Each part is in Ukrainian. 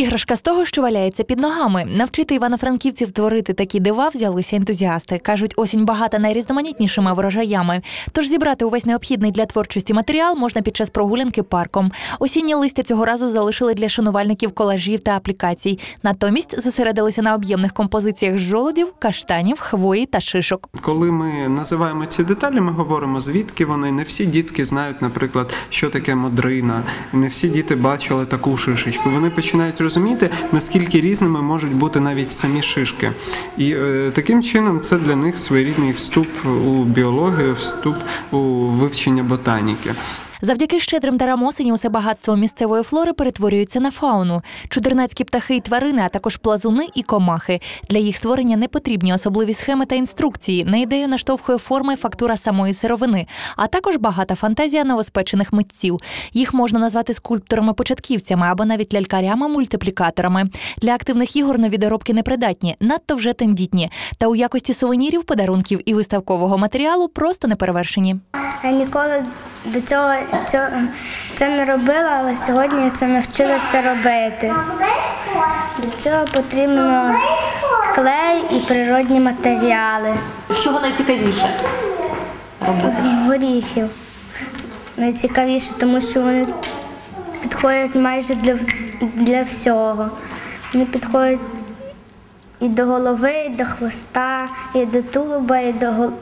Іграшка з того, що валяється під ногами. Навчити івано-франківців творити такі дива взялися ентузіасти. кажуть, осінь багата найрізноманітнішими врожаями. Тож зібрати увесь необхідний для творчості матеріал можна під час прогулянки парком. Осінні листя цього разу залишили для шанувальників колажів та аплікацій. Натомість зосередилися на об'ємних композиціях з жолодів, каштанів, хвої та шишок. Коли ми називаємо ці деталі, ми говоримо звідки вони. Не всі дітки знають, наприклад, що таке модрина. Не всі діти бачили таку шишечку. Вони починають розуміти, наскільки різними можуть бути навіть самі шишки. І е, таким чином це для них своєрідний вступ у біологію, вступ у вивчення ботаніки. Завдяки щедрим дарам осені усе багатство місцевої флори перетворюється на фауну. Чудернацькі птахи і тварини, а також плазуни і комахи. Для їх створення не потрібні особливі схеми та інструкції. На ідею наштовхує форма і фактура самої сировини, а також багата фантазія новоспечених митців. Їх можна назвати скульпторами-початківцями або навіть лялькарями-мультиплікаторами. Для активних ігор нові доробки непридатні, надто вже тендітні. Та у якості сувенірів, подарунків і виставкового матеріалу просто неперевершені. Я ніколи до цього цього, це не робила, але сьогодні я це навчилася робити. Для цього потрібно клей і природні матеріали чого найцікавіше? з горіхів. Найцікавіше, тому що вони підходять майже для, для всього. Вони підходять і до голови, і до хвоста, і до тулуба, і до,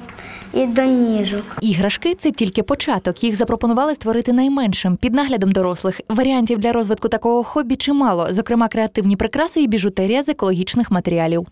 і до ніжок. Іграшки це тільки початок. Їх запропонували створити найменшим під наглядом дорослих. Варіантів для розвитку такого хобі чимало, зокрема креативні прикраси і біжутерія з екологічних матеріалів.